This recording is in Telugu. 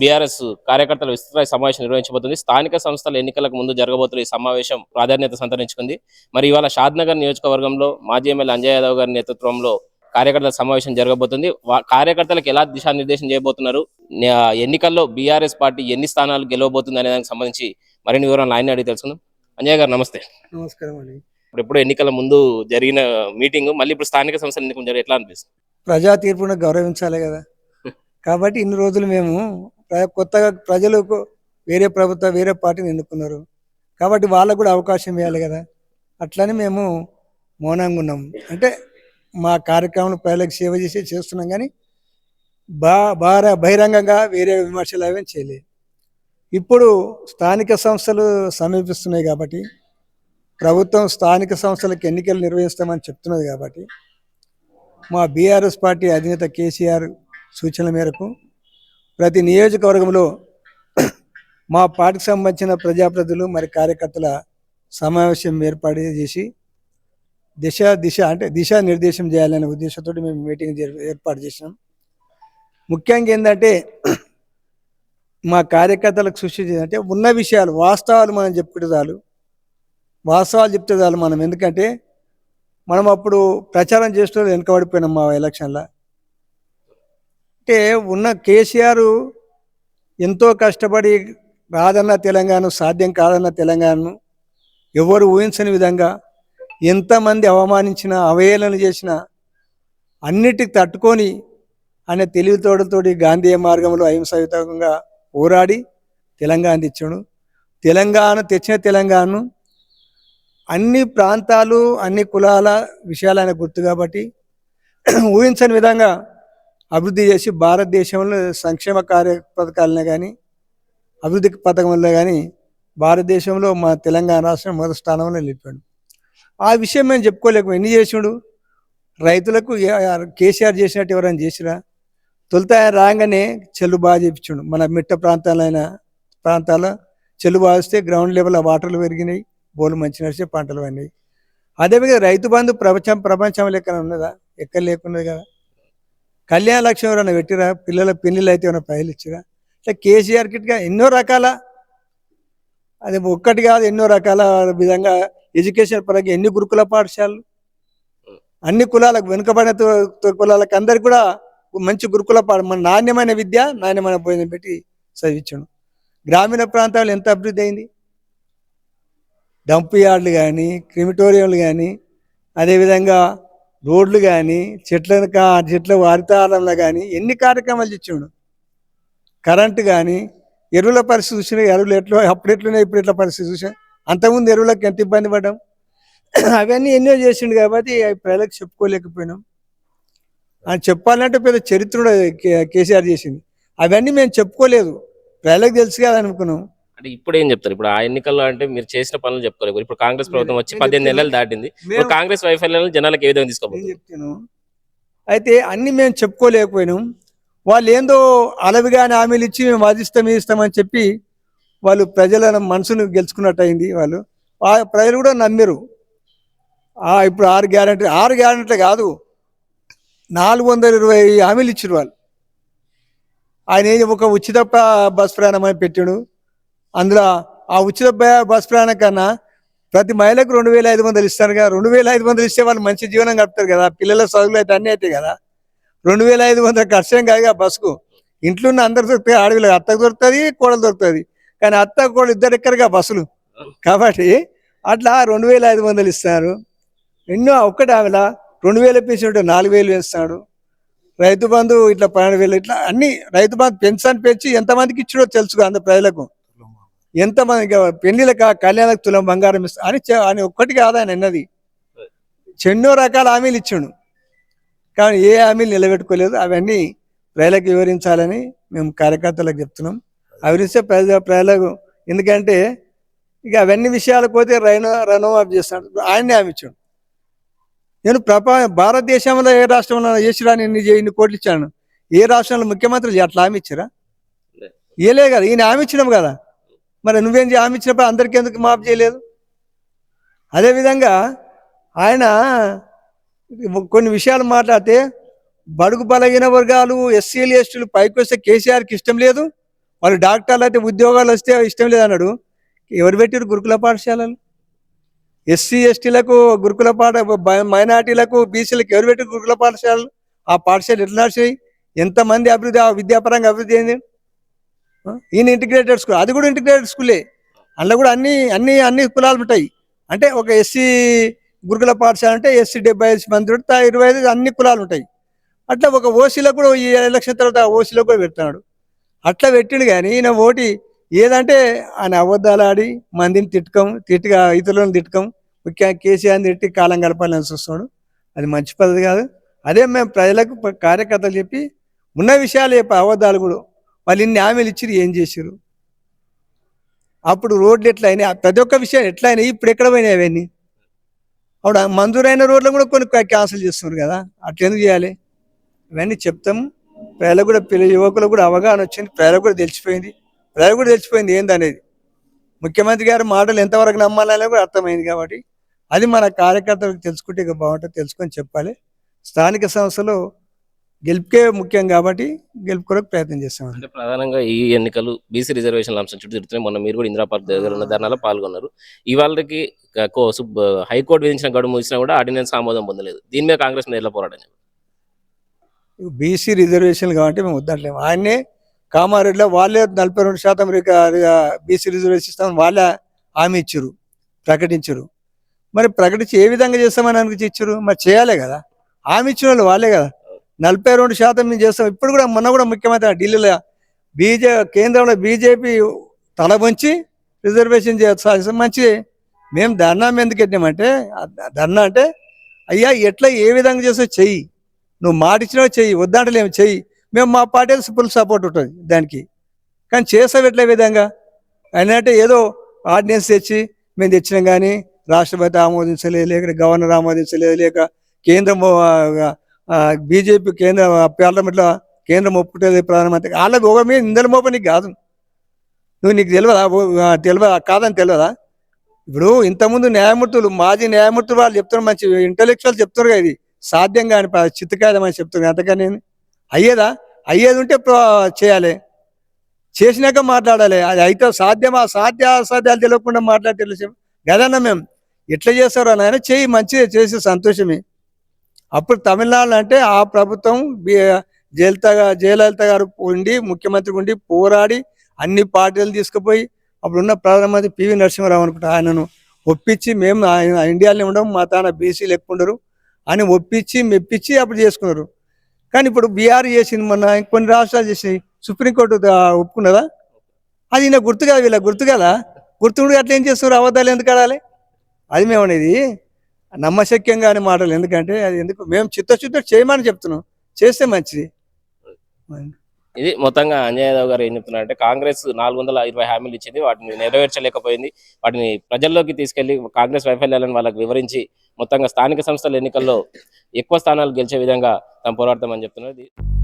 బీఆర్ఎస్ కార్యకర్తల విస్తృత సమావేశం నిర్వహించబోతుంది. స్థానిక సంస్థల ఎన్నికలకు ముందు జరగబోతున్న ఈ సమావేశం ప్రాధాన్యత సంతరించుకుంది. మరి ఇవాళ షాద్నగర్ నియోజకవర్గంలో మాజీ ఎమ్మెల్యే అంజయ్ యాదవ్ గారి నేతృత్వంలో కార్యకర్తల సమావేశం జరగబోతుంది. కార్యకర్తలకు ఎలా దిశానిర్దేశం చేయబోతున్నారు? ఎన్నికల్లో బీఆర్ఎస్ పార్టీ ఎన్ని స్థానాలు గెలవబోతుంది అనే దానికి సంబంధించి మరిన్ని వివరాలు ఆయన అడిగి తెలుసుకుందాం. అంజయ్ గారు నమస్తే. నమస్కారం అండి. ఇప్పుడు ఎప్పుడు ఎన్నికల ముందు జరిగిన మీటింగ్ మళ్ళీ ఇప్పుడు స్థానిక సంస్థల ఎన్నికలు ఎట్లా అనిపిస్తుంది? ప్రజా తీర్పును గౌరవించాలి కదా. కాబట్టి ఇన్ని రోజులు మేము కొత్తగా ప్రజలకు వేరే ప్రభుత్వ వేరే పార్టీని ఎన్నుకున్నారు. కాబట్టి వాళ్ళకు కూడా అవకాశం ఇవ్వాలి కదా. అట్లని మేము మౌనంగా ఉన్నాం. అంటే మా కార్యక్రమం ప్రజలకు సేవ చేసి చేస్తున్నాం కానీ బా బార బహిరంగంగా వేరే విమర్శలు అవేం చేయలేదు. ఇప్పుడు స్థానిక సంస్థలు సమీపిస్తున్నాయి కాబట్టి ప్రభుత్వం స్థానిక సంస్థలకు ఎన్నికలు నిర్వహిస్తామని చెప్తున్నది కాబట్టి మా బీఆర్ఎస్ పార్టీ అధినేత కేసీఆర్ సూచనల మేరకు ప్రతి నియోజకవర్గంలో మా పార్టీకి సంబంధించిన ప్రజాప్రతినిధులు మరి కార్యకర్తల సమావేశం ఏర్పాటు చేసి దిశ దిశ అంటే దిశా నిర్దేశం చేయాలనే ఉద్దేశంతో మేము మీటింగ్ ఏర్పాటు చేసినాం. ముఖ్యంగా ఏంటంటే మా కార్యకర్తలకు సృష్టి అంటే ఉన్న విషయాలు వాస్తవాలు మనం చెప్పుకుంటే చాలు. వాస్తవాలు చెప్తే చాలు మనం. ఎందుకంటే మనం అప్పుడు ప్రచారం చేస్తూ వెనుకబడిపోయినాం మా ఎలక్షన్లో. అంటే ఉన్న కేసీఆర్ ఎంతో కష్టపడి రాదన్న తెలంగాణ సాధ్యం కాదన్న తెలంగాణను ఎవరు ఊహించని విధంగా ఎంతమంది అవమానించిన అవహేళన చేసిన అన్నిటికి తట్టుకొని అనే తెలివితోడతోటి గాంధీ మార్గంలో అహింసాయుతంగా పోరాడి తెలంగాణ తెచ్చాడు. తెలంగాణ తెచ్చిన తెలంగాణను అన్ని ప్రాంతాలు అన్ని కులాల విషయాలు ఆయన గుర్తు కాబట్టి ఊహించని విధంగా అభివృద్ధి చేసి భారతదేశంలో సంక్షేమ కార్య పథకాలనే కానీ అభివృద్ధి పథకంలో కానీ భారతదేశంలో మా తెలంగాణ రాష్ట్రం మొదటి స్థానంలో నిలిపాడు. ఆ విషయం మేము చెప్పుకోలేక ఎన్ని చేసిండు? రైతులకు కేసీఆర్ చేసినట్టు ఎవరైనా చేసినా తొలుత రాగానే చెల్లు బాగా చేపించాడు. మన మిట్ట ప్రాంతాలైన ప్రాంతాల చెల్లు బాగా వస్తే గ్రౌండ్ లెవెల్ వాటర్లు పెరిగినాయి. బోలు మంచి నడిచే పంటలు పండినాయి. అదేవిధంగా రైతు బంధు ప్రపంచం ప్రపంచం లెక్కన ఉన్నదా? ఎక్కడ లేకున్నది కదా. కళ్యాణ లక్ష్యం ఎవరైనా పెట్టిరా? పిల్లల పెళ్ళిళ్ళు అయితే ఏమైనా పైలు ఇచ్చిరా? ఇట్లా కేసీఆర్ కిట్గా ఎన్నో రకాల అది ఒక్కటి కాదు ఎన్నో రకాల విధంగా ఎడ్యుకేషన్ పరంగా ఎన్ని గురుకుల పాఠశాలలు అన్ని కులాలకు వెనుకబడిన తో- కులాలకు అందరికి కూడా మంచి గురుకుల పాఠ మన నాణ్యమైన విద్య నాణ్యమైన భోజనం పెట్టి చదివించాడు. గ్రామీణ ప్రాంతాలు ఎంత అభివృద్ధి అయింది? డంప్ యార్డ్లు కానీ క్రిమిటోరియంలు కానీ అదేవిధంగా రోడ్లు కానీ చెట్ల కా చెట్ల వారితాళంలో కానీ ఎన్ని కార్యక్రమాలు ఇచ్చాడు కరెంటు కానీ ఎరువుల పరిస్థితి చూసినా ఎరువులు ఎట్లా అప్పుడు ఎట్లున్నాయి ఇప్పుడు ఎట్లా పరిస్థితి చూసాం అంతకుముందు ఎరువులకు ఎంత ఇబ్బంది పడ్డాం? అవన్నీ ఎన్నో చేసిండు కాబట్టి అవి ప్రజలకు చెప్పుకోలేకపోయినాం. అని చెప్పాలంటే పెద్ద చరిత్ర కే- కేసీఆర్ చేసింది. అవన్నీ మేము చెప్పుకోలేదు. ప్రజలకు తెలుసు కదా అనుకున్నాం. అంటే ఇప్పుడు ఏం చెప్తారు? ఇప్పుడు ఆ ఎన్నికల్లో అంటే మీరు చేసిన పనులు చెప్పుకోలేదు ఇప్పుడు కాంగ్రెస్ ప్రభుత్వం వచ్చి పద్దెనిమిది. నెలలు దాటింది. ఇప్పుడు కాంగ్రెస్ వైఫల్యాలను జనాలకు ఏ విధంగా తీసుకోబోతుంది చెప్తాను అయితే అన్ని మేము చెప్పుకోలేకపోయినాం. వాళ్ళు ఏందో అలవిగాని హామీలు ఇచ్చి మేము ఇది ఇస్తామని చెప్పి వాళ్ళు ప్రజల మనసును గెలుచుకున్నట్టు అయింది వాళ్ళు. ఆ ప్రజలు కూడా నమ్మిరు. ఆ ఇప్పుడు ఆరు గ్యారంటీ ఆరు గ్యారంటీ కాదు. నాలుగు వందల ఇరవై హామీలు ఇచ్చారు వాళ్ళు. ఆయన ఒక ఉచిత బస్ ప్రయాణం అని పెట్టాడు. అందులో ఆ ఉచిత బస్ ప్రయాణం కన్నా ప్రతి మహిళకు రెండు వేల ఐదు వందలు ఇస్తారు కదా. రెండు వేల ఐదు వందలు ఇస్తే వాళ్ళు మంచి జీవనం గడుపుతారు కదా. పిల్లల చదువులు అయితే అన్నీ అవుతాయి కదా. రెండు వేల ఐదు వందల ఖర్చేం కాదు కదా బస్సుకు. ఇంట్లో ఉన్న అందరు దొరుకుతాయి ఆడవిలో అత్తకు దొరుకుతుంది కోడలు దొరుకుతుంది. కానీ అత్త కోడలు ఇద్దరు ఎక్కరుగా బస్సులు. కాబట్టి అట్లా రెండు వేల ఐదు వందలు ఇస్తారు. ఎన్నో ఒక్కటి ఆవిడ రెండు వేల పీసు నాలుగు వేలు వేస్తాడు. రైతు బంధు ఇట్లా పన్నెండు వేలు ఇట్లా అన్ని రైతు బంధు పెన్షన్ పెంచి ఎంతమందికి ఇచ్చాడో తెలుసు అందరు ప్రజలకు. ఎంతమంది పెళ్ళిళ్ళకి కళ్యాణకు తులం బంగారం ఇస్తా అని చె- అని ఒక్కటి కాదు ఆయన అన్నది ఎన్నో రకాల హామీలు ఇచ్చాడు. కానీ ఏ హామీలు నిలబెట్టుకోలేదు. అవన్నీ ప్రజలకు వివరించాలని మేము కార్యకర్తలకు చెప్తున్నాం. వివరిస్తే ప్రజల ప్రజలకు ఎందుకంటే ఇక అవన్నీ విషయాలకు పోతే రైన రనోమాఫ్ చేస్తాడు. ఆయన్ని హామీ ఇచ్చాడు. నేను ప్రపా భారతదేశంలో ఏ రాష్ట్రంలో చేసిరా ఇన్ని చే- ఇన్ని కోట్లు ఇచ్చాను? ఏ రాష్ట్రంలో ముఖ్యమంత్రులు అట్లా హామీ ఇచ్చారా? ఏలే కదా. ఈయన హామీ ఇచ్చినాం కదా. మరి నువ్వేం హామీ ఇచ్చినప్పుడు అందరికీ ఎందుకు మాఫ్ చేయలేదు? అదేవిధంగా ఆయన కొన్ని విషయాలు మాట్లాడితే బడుగు బలహీన వర్గాలు ఎస్సీలు ఎస్టీలు పైకి వస్తే కేసీఆర్కి ఇష్టం లేదు. వాళ్ళు డాక్టర్లు అయితే ఉద్యోగాలు వస్తే ఇష్టం లేదన్నాడు ఎవరు పెట్టారు గురుకుల పాఠశాలలు? ఎస్సీ ఎస్టీలకు గురుకుల పాఠ మైనార్టీలకు బీసీలకు ఎవరు పెట్టారు గురుకుల పాఠశాలలు? ఆ పాఠశాలలు ఎట్లా నడిచాయి? ఎంతమంది అభివృద్ధి ఆ విద్యాపరంగా అభివృద్ధి అయింది? ఈయన ఇంటిగ్రేటెడ్ స్కూల్ అది కూడా ఇంటిగ్రేటెడ్ స్కూలే అందులో కూడా అన్ని అన్ని అన్ని కులాలు ఉంటాయి. అంటే ఒక ఎస్సీ గురుకుల పాఠశాల అంటే ఎస్సీ డెబ్బై ఐదు మంది ఉంటే ఇరవై ఐదు అన్ని కులాలు ఉంటాయి. అట్లా ఒక ఓసీలో కూడా ఈ ఎలక్షన్ తర్వాత ఓసీలో కూడా పెడుతున్నాడు. అట్లా పెట్టిండు కానీ ఈయన ఓటి ఏదంటే ఆయన అబద్ధాలు ఆడి మందిని తిట్టకం తిట్టుగా ఇతరులను తిట్టకం ముఖ్యంగా కేసీఆర్ని తిట్టి కాలం గడపాలని చూస్తున్నాడు అది మంచి పద్ధతి కాదు. అదే మేము ప్రజలకు కార్యకర్తలు చెప్పి ఉన్న విషయాలు చెప్పి అబద్ధాలు కూడా వాళ్ళు ఇన్ని హామీలు ఇచ్చిరు ఏం చేసిరు అప్పుడు రోడ్లు ఎట్లా అయినాయి ప్రతి ఒక్క విషయం ఎట్లా అయినాయి ఇప్పుడు ఎక్కడ పోయినాయి అవన్నీ? అప్పుడు మంజూరైన రోడ్లు కూడా కొన్ని క్యాన్సిల్ చేస్తున్నారు కదా? అట్లా ఎందుకు చేయాలి? ఇవన్నీ చెప్తాం. ప్రజలకు కూడా పిల్ల యువకులకు కూడా అవగాహన వచ్చింది. ప్రజలకు కూడా తెలిసిపోయింది. ప్రజలకు కూడా తెలిసిపోయింది ఏందనేది? ముఖ్యమంత్రి గారి మాటలు ఎంతవరకు నమ్మాలనేది కూడా అర్థమైంది కాబట్టి అది మన కార్యకర్తలకు తెలుసుకుంటే ఇక బాగుంటుంది. తెలుసుకొని చెప్పాలి. స్థానిక సంస్థలో గెలుపుకే ముఖ్యం కాబట్టి గెలుపు కొరకు ప్రయత్నం చేస్తాం. అంటే ప్రధానంగా ఈ ఎన్నికలు బీసీ రిజర్వేషన్ అంశం చుట్టూ తిరుగుతున్నాయి. మొన్న మీరు కూడా ఇందిరా పార్క్ దగ్గర ఉన్న ధర్నాలో పాల్గొన్నారు. ఇవాళకి హైకోర్టు విధించిన గడువు ముగిసినా కూడా ఆర్డినెన్స్ ఆమోదం పొందలేదు. దీని మీద కాంగ్రెస్ ఎలా పోరాటం? బీసీ రిజర్వేషన్లు కాబట్టి మేము వద్దట్లేము ఆయన్నే కామారెడ్డిలో వాళ్ళే నలభై రెండు శాతం బీసీ రిజర్వేషన్ ఇస్తామని వాళ్ళే హామీ ఇచ్చారు ప్రకటించరు. మరి ప్రకటించి ఏ విధంగా చేస్తామని అనిపించి ఇచ్చారు? మరి చేయాలి కదా. హామీ ఇచ్చిన వాళ్ళు వాళ్ళే కదా. నలభై రెండు శాతం మేము చేస్తాం. ఇప్పుడు కూడా మొన్న కూడా ముఖ్యమంత్రి ఢిల్లీలో బీజే కేంద్రంలో బీజేపీ తల వంచి రిజర్వేషన్ చేస్తాం మంచిది. మేము ధర్నా ఎందుకు పెట్టినామంటే ధర్నా అంటే అయ్యా ఎట్లా ఏ విధంగా చేస్తే చెయ్యి. నువ్వు మాట ఇచ్చినా చెయ్యి వద్దంటలేము చెయ్యి. మేము మా పార్టీ ఫుల్ సపోర్ట్ ఉంటుంది దానికి. కానీ చేసావు ఎట్లా విధంగా? ఆయన అంటే ఏదో ఆర్డినెన్స్ తెచ్చి మేము తెచ్చినాం కానీ రాష్ట్రపతి ఆమోదించలేదు లేక గవర్నర్ ఆమోదించలేదు లేక కేంద్రం బీజేపీ కేంద్ర పార్లమెంట్లో కేంద్రం ఒప్పుకుంటుంది ప్రధానమంత్రి. వాళ్ళకి ఒక మీద ఇందల మోప నీకు కాదు. నువ్వు నీకు తెలియదా? తెలియదా? కాదని తెలియదా? ఇప్పుడు ఇంతకుముందు న్యాయమూర్తులు మాజీ న్యాయమూర్తులు వాళ్ళు చెప్తున్నారు మంచి ఇంటలెక్చువల్ చెప్తున్నారు ఇది. సాధ్యం కాని ప- చిత్తకాయమని చెప్తున్నారు. అంతకని అయ్యేదా? అయ్యేది ఉంటే చేయాలి. చేసినాక మాట్లాడాలి. అది అయితే సాధ్యమా? సాధ్య అసాధ్యాలు తెలియకుండా మాట్లాడితే తెలుసు గదన్న మేము. ఎట్లా చేస్తారో అని చేయి చెయ్యి మంచిగా చేసి సంతోషమే. అప్పుడు తమిళనాడు అంటే ఆ ప్రభుత్వం బి- జయలలిత జయలలిత గారు ఉండి ముఖ్యమంత్రి ఉండి పోరాడి అన్ని పార్టీలు తీసుకుపోయి అప్పుడున్న ప్రధానమంత్రి పివి నరసింహారావు అనుకుంటా ఆయనను ఒప్పించి మేము ఆయన ఇండియాలో ఉండడం మా తాన బీసీలు ఎక్కువ ఉండరు అని ఒప్పించి మెప్పించి అప్పుడు చేసుకున్నారు. కానీ ఇప్పుడు బీఆర్ చేసింది మొన్న కొన్ని రాష్ట్రాలు చేసినాయి. సుప్రీంకోర్టు ఒప్పుకున్నదా? అది నాకు గుర్తు కదా వీళ్ళ గుర్తు కదా? గుర్తుండి అట్లా ఏం చేస్తున్నారు? అబద్ధాలు ఎందుకు ఆడాలి? అది మేము అనేది నమ్మశక్యంగా అనే మాటలు. ఎందుకంటే అది ఎందుకు? మేము చిత్తశుద్ధి చేయమని చెప్తున్నాం. చేస్తే మంచిది. ఇది మొత్తంగా అంజయ్ గారు ఏం చెప్తున్నారంటే కాంగ్రెస్ నాలుగు వందల ఇరవై హామీలు ఇచ్చింది. వాటిని నెరవేర్చలేకపోయింది. వాటిని ప్రజల్లోకి తీసుకెళ్ళి కాంగ్రెస్ వైఫల్యాలను వాళ్ళకి వివరించి మొత్తంగా స్థానిక సంస్థల ఎన్నికల్లో ఎక్కువ స్థానాలు గెలిచే విధంగా తమ పోరాడతామని చెప్తున్నారు. ఇది-